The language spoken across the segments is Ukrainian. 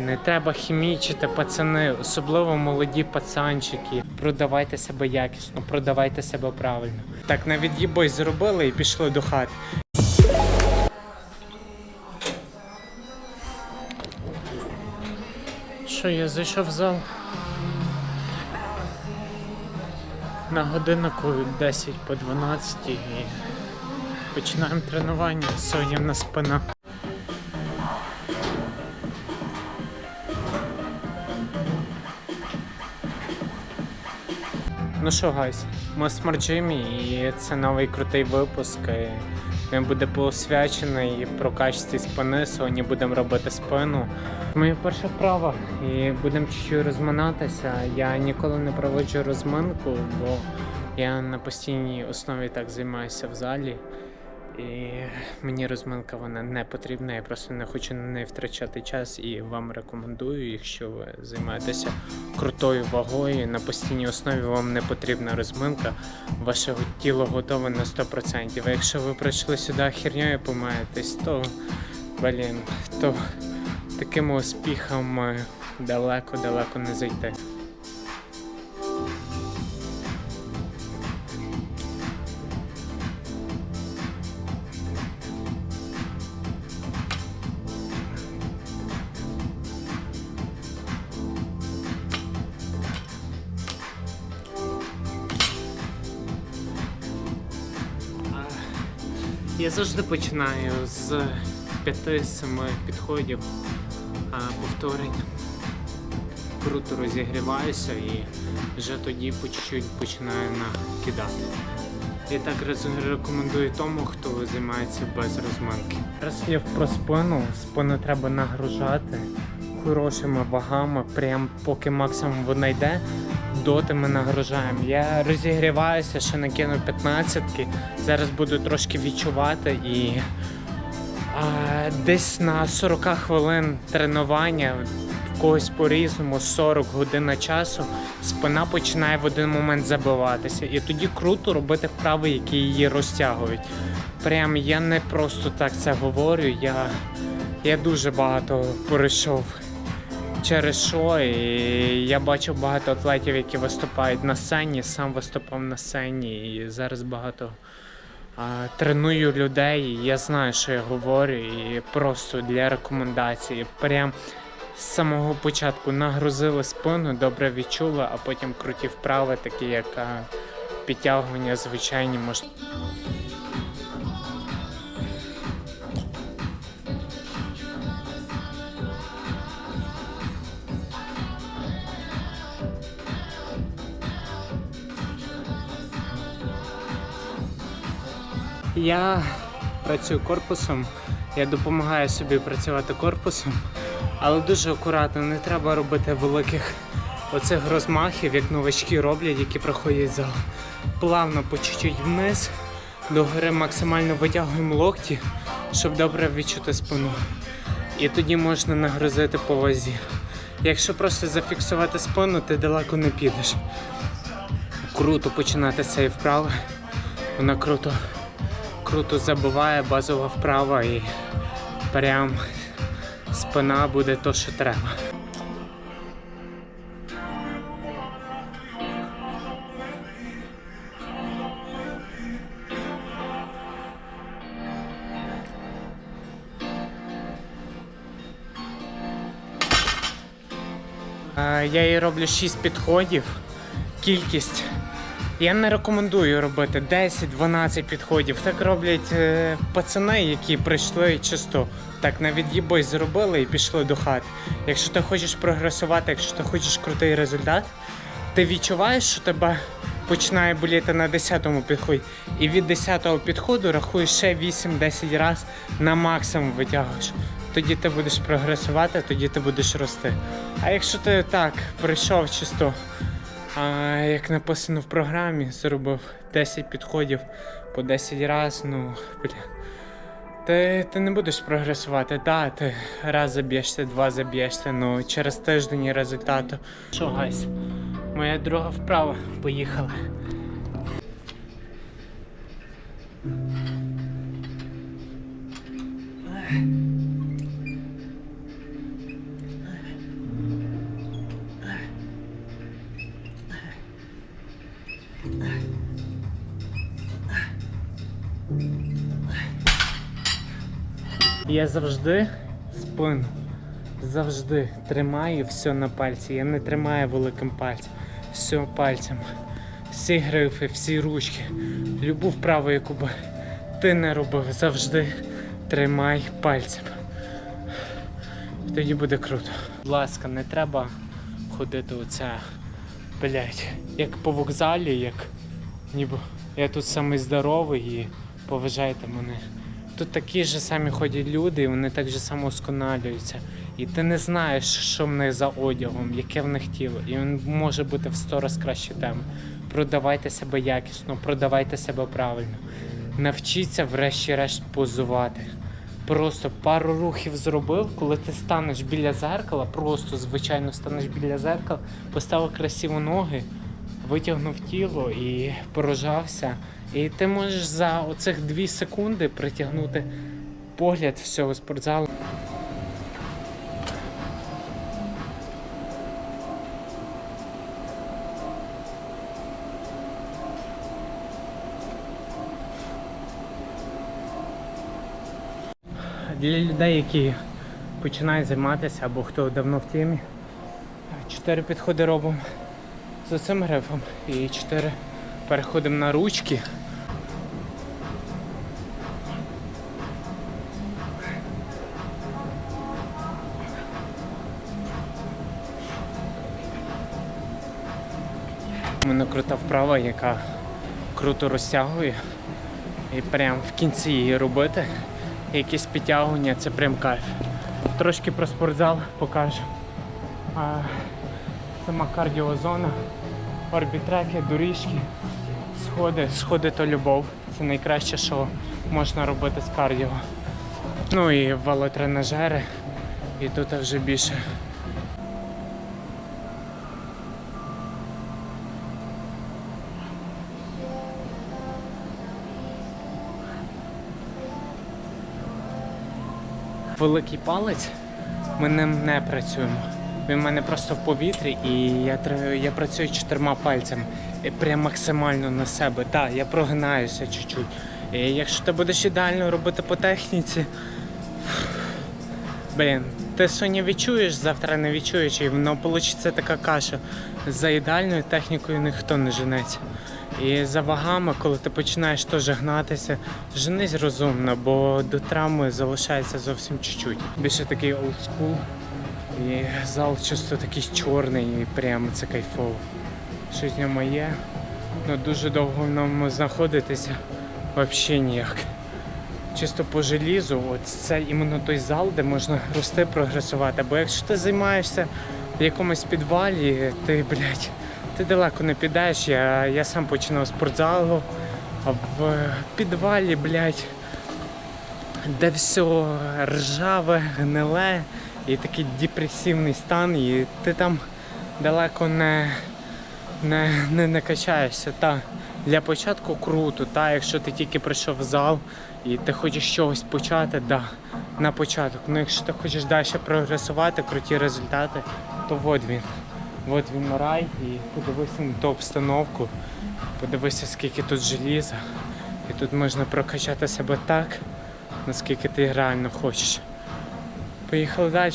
Не треба хімічити, пацани, особливо молоді пацанчики. Продавайте себе якісно, продавайте себе правильно. Так навіть їбой зробили і пішли до хати. Що, я зайшов в зал? На годиннику 10 по 12 і починаємо тренування. Сонівна спина. Ну що, гайс, ми в Smart і це новий крутий випуск. і Він буде посвячений прокачці спини. Сьогодні будемо робити спину. Моя перша вправа і будемо чуть-чуть розминатися. Я ніколи не проводжу розминку, бо я на постійній основі так займаюся в залі. І мені розминка вона не потрібна. Я просто не хочу на неї втрачати час і вам рекомендую, якщо ви займаєтеся крутою вагою на постійній основі, вам не потрібна розминка. Ваше тіло готове на 100%. А якщо ви прийшли сюди херньою помаєтесь, то блін, то такими успіхами далеко-далеко не зайти. Я завжди починаю з 5-7 підходів а, повторень. Круто розігріваюся і вже тоді по чуть-чуть починаю накидати. Я так рекомендую тому, хто займається без розминки. Зараз я про спину. Спину треба нагружати хорошими вагами, прям поки максимум вона йде, доти ми нагружаємо. Я розігріваюся, ще накину 15-ки. Зараз буду трошки відчувати і а, десь на 40 хвилин тренування, в когось по-різному, 40 годин часу, спина починає в один момент забиватися. І тоді круто робити вправи, які її розтягують. Прям я не просто так це говорю. Я, я дуже багато пройшов через що. І я бачив багато атлетів, які виступають на сцені, сам виступав на сцені, і зараз багато а, треную людей. і Я знаю, що я говорю, і просто для рекомендації. Прям з самого початку нагрузили спину, добре відчули, а потім круті вправи, такі як а, підтягування звичайні можна. Я працюю корпусом, я допомагаю собі працювати корпусом, але дуже акуратно, не треба робити великих оцих розмахів, як новачки роблять, які проходять зал. Плавно по чуть-чуть вниз, догори максимально витягуємо локті, щоб добре відчути спину. І тоді можна нагрузити по вазі. Якщо просто зафіксувати спину, ти далеко не підеш. Круто починати з цієї вправи. Вона круто круто забиває базова вправа і прям спина буде то, що треба. Е, Я їй роблю 6 підходів. Кількість. Я не рекомендую робити 10-12 підходів. Так роблять е, пацани, які прийшли чисто. Так навіть їбой зробили і пішли до хати. Якщо ти хочеш прогресувати, якщо ти хочеш крутий результат, ти відчуваєш, що тебе починає боліти на 10-му підході. І від 10-го підходу рахуєш ще 8-10 разів на максимум витягуєш. Тоді ти будеш прогресувати, тоді ти будеш рости. А якщо ти так прийшов чисто. А як написано в програмі, зробив 10 підходів по 10 разів, ну, бля. Ти, ти не будеш прогресувати, да, ти раз заб'єшся, два заб'єшся, ну через тиждень результату. Що, гайс, моя друга вправа, поїхали. Ех. Я завжди спину. Завжди тримаю все на пальці. Я не тримаю великим пальцем. Все пальцем. Всі грифи, всі ручки. Любу вправу, яку би ти не робив, завжди тримай пальцем. Тоді буде круто. Будь ласка, не треба ходити оце, блять, як по вокзалі, як ніби я тут самий здоровий і поважайте мене. Тут такі ж самі ходять люди, і вони так же само сконалюються. І ти не знаєш, що в них за одягом, яке в них тіло. І він може бути в сто раз краще теми. Продавайте себе якісно, продавайте себе правильно. Навчіться врешті-решт позувати. Просто пару рухів зробив, коли ти станеш біля зеркала, просто звичайно станеш біля зеркала, поставив красиво ноги, витягнув тіло і порожався. І ти можеш за оцих дві секунди притягнути погляд всього спортзалу. Для людей, які починають займатися або хто давно в темі, чотири підходи робимо з цим грифом і чотири переходимо на ручки. Мене крута вправа, яка круто розтягує. І прям в кінці її робити. Якісь підтягування, це прям кайф. Трошки про спортзал покажу. А, сама кардіозона, орбітреки, доріжки, сходи. Сходи то любов. Це найкраще, що можна робити з кардіо. Ну і велотренажери. І тут вже більше великий палець, ми ним не працюємо. Він в мене просто в повітрі, і я, я працюю чотирма пальцями. Прям максимально на себе. Так, я прогинаюся чуть-чуть. І якщо ти будеш ідеально робити по техніці, блін, ти сьогодні відчуєш, завтра не відчуєш, і воно вийде така каша. За ідеальною технікою ніхто не женеться. І за вагами, коли ти починаєш теж гнатися, женись розумно, бо до травми залишається зовсім чуть-чуть. Більше такий олдскул. І зал чисто такий чорний, і прямо це кайфово. Щось в ньому є. Ну дуже довго в ньому знаходитися взагалі ніяк. Чисто по желізу, от це іменно той зал, де можна рости, прогресувати. Бо якщо ти займаєшся в якомусь підвалі, ти, блядь, ти далеко не підеш. Я, я сам починав спортзалу, а в підвалі, блядь, де все ржаве, гниле і такий депресивний стан, і ти там далеко не, не, не, не качаєшся. Та для початку круто, та якщо ти тільки прийшов в зал і ти хочеш чогось почати, да, на початок. Ну якщо ти хочеш далі прогресувати, круті результати, то от він. От він рай і подивися на ту обстановку, подивися, скільки тут желіза. І тут можна прокачати себе так, наскільки ти реально хочеш. Поїхали далі.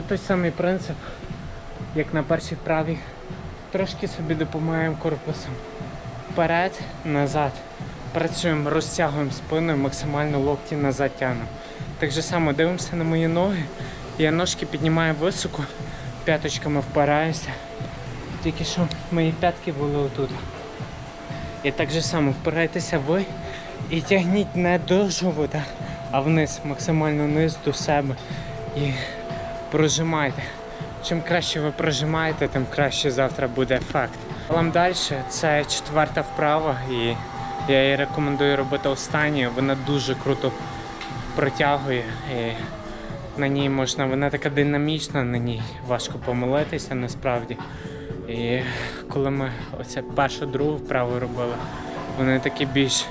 Тут той самий принцип, як на першій вправі. Трошки собі допомагаємо корпусом. Вперед, назад. Працюємо, розтягуємо спиною, максимально локті назад тягнемо. Так же само дивимося на мої ноги. Я ножки піднімаю високо, п'яточками впираюся. Тільки що мої п'ятки були отут. І так же само впирайтеся ви і тягніть не до живота, а вниз, максимально вниз до себе. І прожимайте. Чим краще ви прожимаєте, тим краще завтра буде ефект. Вам далі це четверта вправа, і я її рекомендую робити останньою. Вона дуже круто протягує. І на ній можна, вона така динамічна, на ній важко помилитися насправді. І коли ми оце першу другу вправу робили, вони такі більш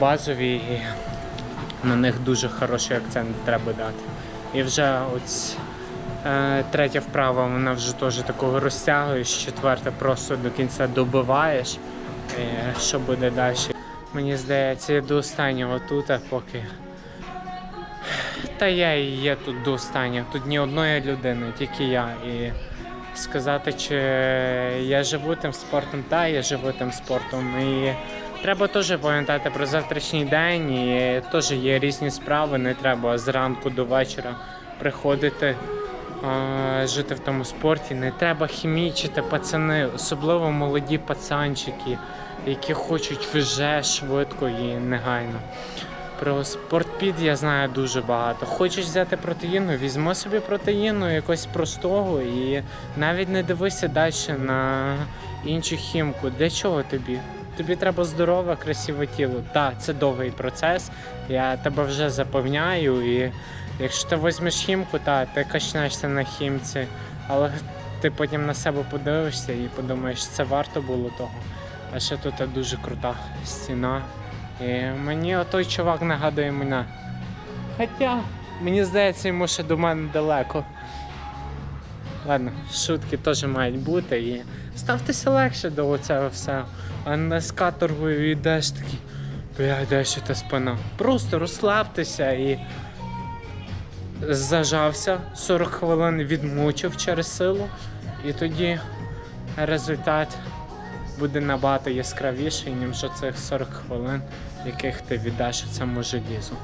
базові і на них дуже хороший акцент треба дати. І вже ось е, третя вправа, вона вже теж такого розтягуєш, четверта просто до кінця добиваєш. І що буде далі? Мені здається, я до останнього тут, а поки. Та я і є тут до останнього. Тут ні одної людини, тільки я. І сказати, чи я живу тим спортом, та я живу тим спортом. І треба теж пам'ятати про завтрашній день. І теж є різні справи. Не треба зранку до вечора приходити. а, Жити в тому спорті, не треба хімічити пацани, особливо молоді пацанчики, які хочуть вже швидко і негайно. Про спортпід я знаю дуже багато. Хочеш взяти протеїну, візьми собі протеїну якось простого і навіть не дивися далі на іншу хімку. Для чого тобі? Тобі треба здорове, красиве тіло. Так, це довгий процес. Я тебе вже запевняю. І якщо ти візьмеш хімку, так, ти качнешся на хімці, але ти потім на себе подивишся і подумаєш, це варто було того. А ще тут дуже крута стіна. І мені отой чувак нагадує мене. Хоча, мені здається, йому ще до мене далеко. Ладно, шутки теж мають бути і ставтеся легше до цього всього. А не з каторгою йдеш такий. Бля, де ще та спина. Просто розслабтеся і зажався 40 хвилин відмучив через силу, і тоді результат буде набагато яскравіший, ніж цих 40 хвилин, яких ти віддаш цьому желізу.